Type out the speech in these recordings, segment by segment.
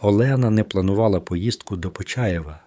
Олена не планувала поїздку до Почаєва.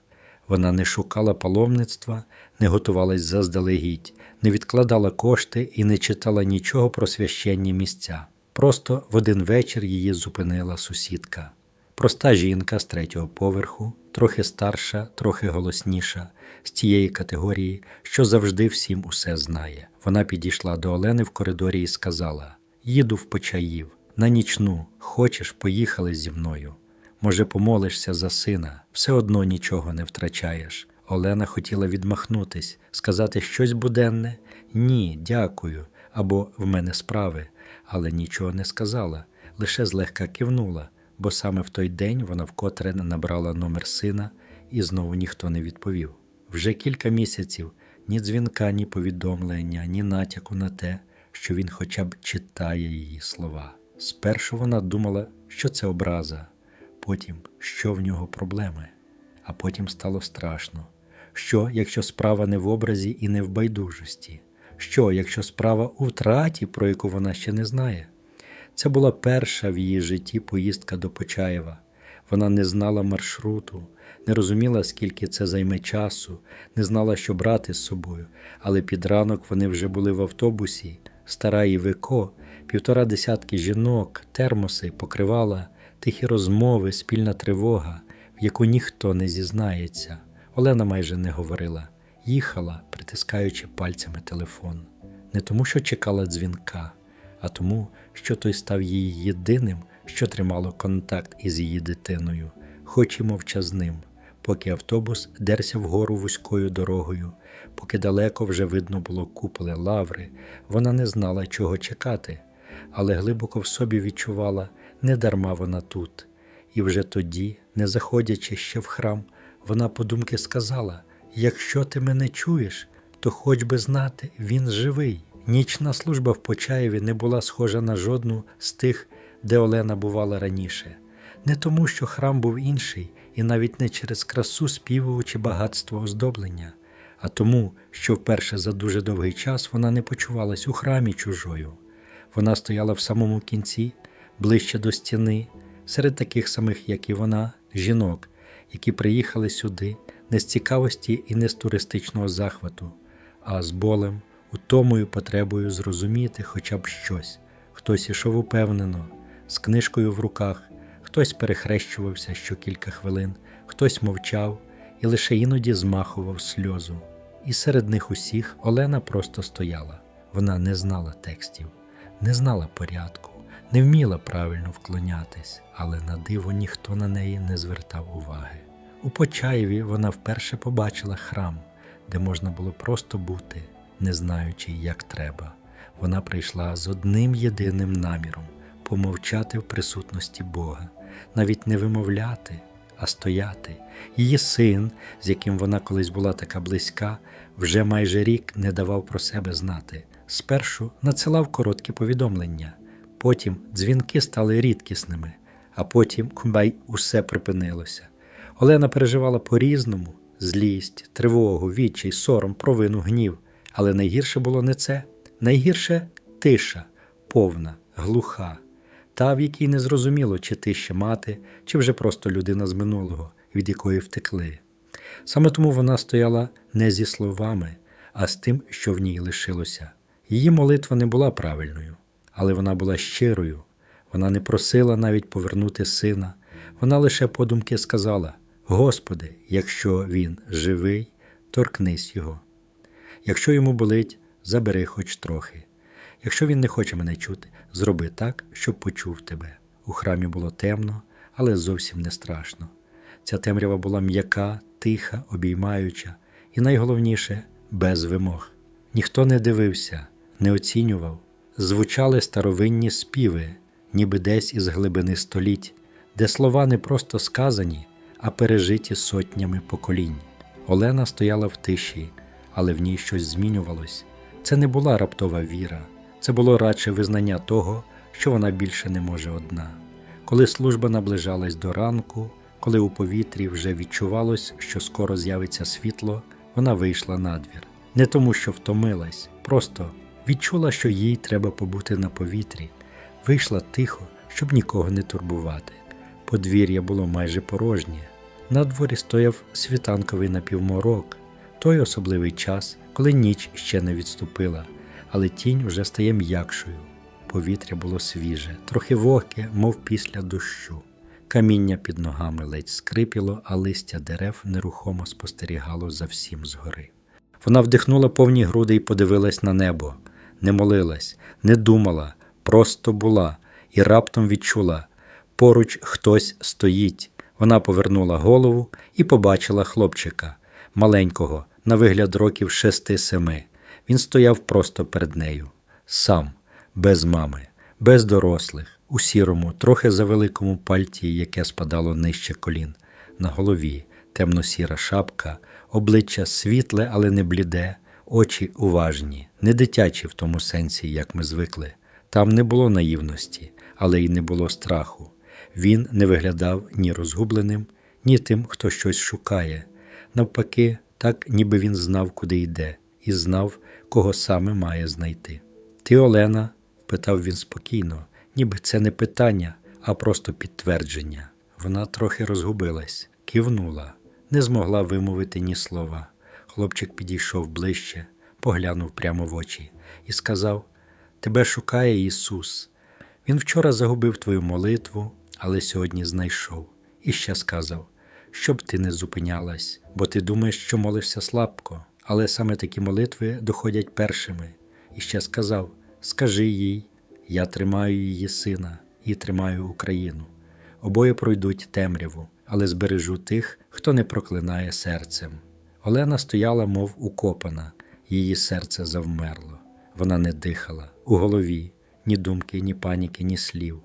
Вона не шукала паломництва, не готувалась заздалегідь, не відкладала кошти і не читала нічого про священні місця. Просто в один вечір її зупинила сусідка. Проста жінка з третього поверху, трохи старша, трохи голосніша, з тієї категорії, що завжди всім усе знає. Вона підійшла до Олени в коридорі і сказала: Їду в Почаїв, на нічну, хочеш, поїхали зі мною. Може, помолишся за сина, все одно нічого не втрачаєш. Олена хотіла відмахнутись, сказати щось буденне ні, дякую, або в мене справи, але нічого не сказала, лише злегка кивнула, бо саме в той день вона вкотре набрала номер сина і знову ніхто не відповів. Вже кілька місяців ні дзвінка, ні повідомлення, ні натяку на те, що він хоча б читає її слова. Спершу вона думала, що це образа, потім, що в нього проблеми, а потім стало страшно. Що, якщо справа не в образі і не в байдужості? Що, якщо справа у втраті, про яку вона ще не знає? Це була перша в її житті поїздка до Почаєва. Вона не знала маршруту, не розуміла, скільки це займе часу, не знала, що брати з собою, але під ранок вони вже були в автобусі, стара Івико, півтора десятки жінок, термоси, покривала, тихі розмови, спільна тривога, в яку ніхто не зізнається. Олена майже не говорила, їхала, притискаючи пальцями телефон, не тому, що чекала дзвінка, а тому, що той став її єдиним, що тримало контакт із її дитиною, хоч і мовчазним, поки автобус дерся вгору вузькою дорогою, поки далеко вже видно було куполи лаври, вона не знала, чого чекати, але глибоко в собі відчувала, не дарма вона тут. І вже тоді, не заходячи ще в храм, вона подумки сказала: якщо ти мене чуєш, то хоч би знати, він живий. Нічна служба в Почаєві не була схожа на жодну з тих, де Олена бувала раніше, не тому, що храм був інший, і навіть не через красу співу чи багатство оздоблення, а тому, що вперше за дуже довгий час вона не почувалась у храмі чужою. Вона стояла в самому кінці, ближче до стіни, серед таких самих, як і вона, жінок, які приїхали сюди не з цікавості і не з туристичного захвату, а з болем, утомою потребою зрозуміти хоча б щось. Хтось ішов упевнено, з книжкою в руках, хтось перехрещувався що кілька хвилин, хтось мовчав і лише іноді змахував сльозу. І серед них усіх Олена просто стояла. Вона не знала текстів, не знала порядку, не вміла правильно вклонятись, але на диво ніхто на неї не звертав уваги. У Почаєві вона вперше побачила храм, де можна було просто бути, не знаючи, як треба. Вона прийшла з одним єдиним наміром помовчати в присутності Бога, навіть не вимовляти, а стояти. Її син, з яким вона колись була така близька, вже майже рік не давав про себе знати. Спершу надсилав короткі повідомлення, потім дзвінки стали рідкісними, а потім кумбай усе припинилося. Олена переживала по-різному злість, тривогу, відчай, сором, провину, гнів. Але найгірше було не це. Найгірше тиша, повна, глуха, та, в якій не зрозуміло, чи ти ще мати, чи вже просто людина з минулого, від якої втекли. Саме тому вона стояла не зі словами, а з тим, що в ній лишилося. Її молитва не була правильною, але вона була щирою. Вона не просила навіть повернути сина. Вона лише подумки сказала: Господи, якщо він живий, торкнись його. Якщо йому болить, забери хоч трохи. Якщо він не хоче мене чути, зроби так, щоб почув тебе. У храмі було темно, але зовсім не страшно. Ця темрява була м'яка, тиха, обіймаюча і найголовніше без вимог. Ніхто не дивився, не оцінював. Звучали старовинні співи, ніби десь із глибини століть, де слова не просто сказані, а пережиті сотнями поколінь. Олена стояла в тиші, але в ній щось змінювалось. Це не була раптова віра, це було радше визнання того, що вона більше не може одна. Коли служба наближалась до ранку, коли у повітрі вже відчувалось, що скоро з'явиться світло, вона вийшла на двір. Не тому, що втомилась, просто відчула, що їй треба побути на повітрі, вийшла тихо, щоб нікого не турбувати. Подвір'я було майже порожнє. На дворі стояв світанковий напівморок, той особливий час, коли ніч ще не відступила, але тінь вже стає м'якшою. Повітря було свіже, трохи вогке, мов після дощу. Каміння під ногами ледь скрипіло, а листя дерев нерухомо спостерігало за всім згори. Вона вдихнула повні груди і подивилась на небо, не молилась, не думала, просто була, і раптом відчула поруч хтось стоїть. Вона повернула голову і побачила хлопчика, маленького, на вигляд років шести-семи. Він стояв просто перед нею, сам, без мами, без дорослих, у сірому, трохи завеликому пальті, яке спадало нижче колін, на голові темно-сіра шапка, обличчя світле, але не бліде, очі уважні, не дитячі в тому сенсі, як ми звикли. Там не було наївності, але й не було страху. Він не виглядав ні розгубленим, ні тим, хто щось шукає. Навпаки, так, ніби він знав, куди йде, і знав, кого саме має знайти. Ти, Олена? питав він спокійно, ніби це не питання, а просто підтвердження. Вона трохи розгубилась, кивнула, не змогла вимовити ні слова. Хлопчик підійшов ближче, поглянув прямо в очі і сказав: Тебе шукає Ісус. Він вчора загубив твою молитву, але сьогодні знайшов. І ще сказав, щоб ти не зупинялась, бо ти думаєш, що молишся слабко, але саме такі молитви доходять першими. І ще сказав: Скажи їй, я тримаю її сина і тримаю Україну. Обоє пройдуть темряву, але збережу тих, хто не проклинає серцем. Олена стояла, мов укопана, її серце завмерло. Вона не дихала у голові ні думки, ні паніки, ні слів.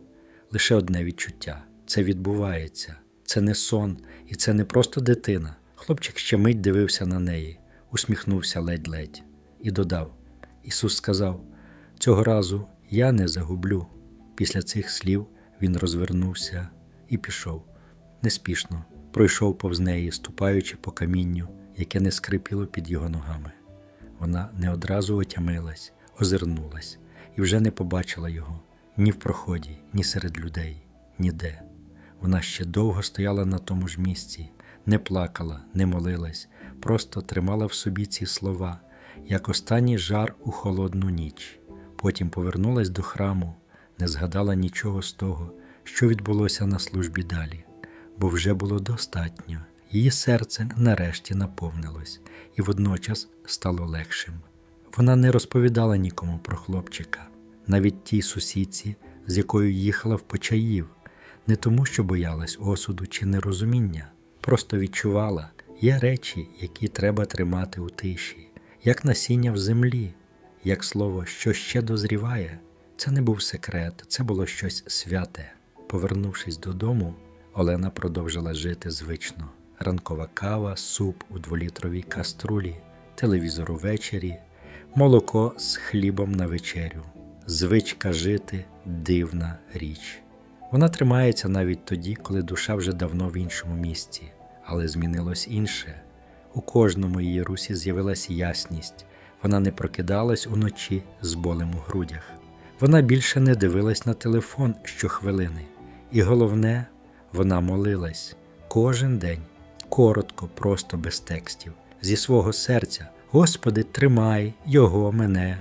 Лише одне відчуття це відбувається, це не сон, і це не просто дитина. Хлопчик ще мить дивився на неї, усміхнувся ледь-ледь і додав: Ісус сказав: Цього разу я не загублю. Після цих слів він розвернувся і пішов. Неспішно пройшов повз неї, ступаючи по камінню, яке не скрипіло під його ногами. Вона не одразу отямилась, озирнулась і вже не побачила його ні в проході, ні серед людей, ніде. Вона ще довго стояла на тому ж місці, не плакала, не молилась, просто тримала в собі ці слова, як останній жар у холодну ніч. Потім повернулась до храму, не згадала нічого з того, що відбулося на службі далі, бо вже було достатньо. Її серце нарешті наповнилось і водночас стало легшим. Вона не розповідала нікому про хлопчика, навіть тій сусідці, з якою їхала в Почаїв, не тому, що боялась осуду чи нерозуміння, просто відчувала, є речі, які треба тримати у тиші, як насіння в землі, як слово, що ще дозріває. Це не був секрет, це було щось святе. Повернувшись додому, Олена продовжила жити звично. Ранкова кава, суп у дволітровій каструлі, телевізор увечері, молоко з хлібом на вечерю. Звичка жити дивна річ. Вона тримається навіть тоді, коли душа вже давно в іншому місці, але змінилось інше. У кожному її русі з'явилась ясність, вона не прокидалась уночі з болем у грудях. Вона більше не дивилась на телефон щохвилини, і головне, вона молилась кожен день, коротко, просто без текстів, зі свого серця. Господи, тримай його, мене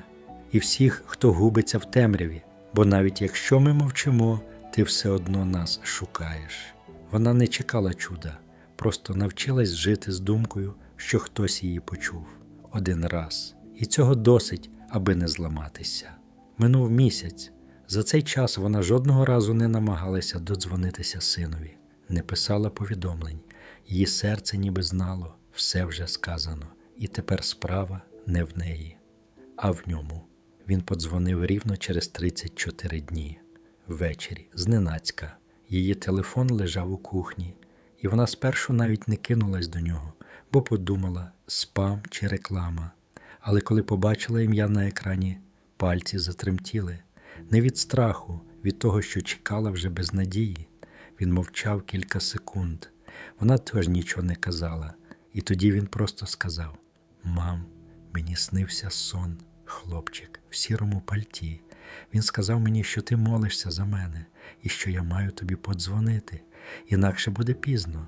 і всіх, хто губиться в темряві, бо навіть якщо ми мовчимо, ти все одно нас шукаєш. Вона не чекала чуда, просто навчилась жити з думкою, що хтось її почув один раз, і цього досить, аби не зламатися. Минув місяць. За цей час вона жодного разу не намагалася додзвонитися синові, не писала повідомлень. Її серце ніби знало, все вже сказано, і тепер справа не в неї, а в ньому. Він подзвонив рівно через 34 дні. Ввечері, зненацька. Її телефон лежав у кухні, і вона спершу навіть не кинулась до нього, бо подумала спам чи реклама. Але коли побачила ім'я на екрані, пальці затремтіли не від страху, від того, що чекала вже без надії. Він мовчав кілька секунд. Вона теж нічого не казала, і тоді він просто сказав: Мам, мені снився сон, хлопчик, в сірому пальті. Він сказав мені, що ти молишся за мене і що я маю тобі подзвонити. інакше буде пізно.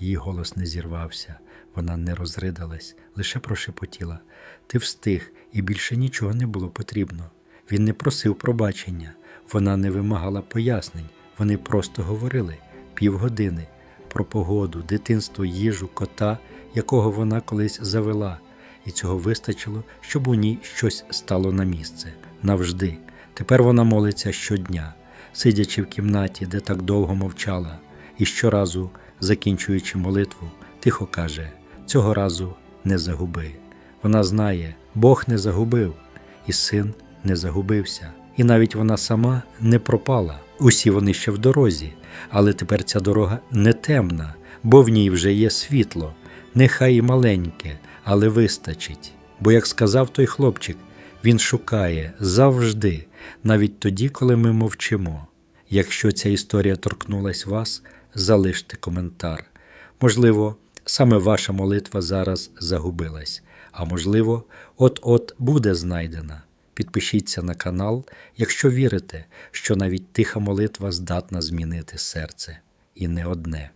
Її голос не зірвався, вона не розридалась, лише прошепотіла. Ти встиг, і більше нічого не було потрібно. Він не просив пробачення, вона не вимагала пояснень. Вони просто говорили півгодини про погоду, дитинство, їжу, кота, якого вона колись завела, і цього вистачило, щоб у ній щось стало на місце навжди. Тепер вона молиться щодня, сидячи в кімнаті, де так довго мовчала, і щоразу, закінчуючи молитву, тихо каже: цього разу не загуби. Вона знає, Бог не загубив, і син не загубився. І навіть вона сама не пропала. Усі вони ще в дорозі, але тепер ця дорога не темна, бо в ній вже є світло, нехай і маленьке, але вистачить. Бо, як сказав той хлопчик, він шукає завжди, навіть тоді, коли ми мовчимо. Якщо ця історія торкнулась вас, залиште коментар. Можливо, саме ваша молитва зараз загубилась, а можливо, от-от буде знайдена. Підпишіться на канал, якщо вірите, що навіть тиха молитва здатна змінити серце, і не одне.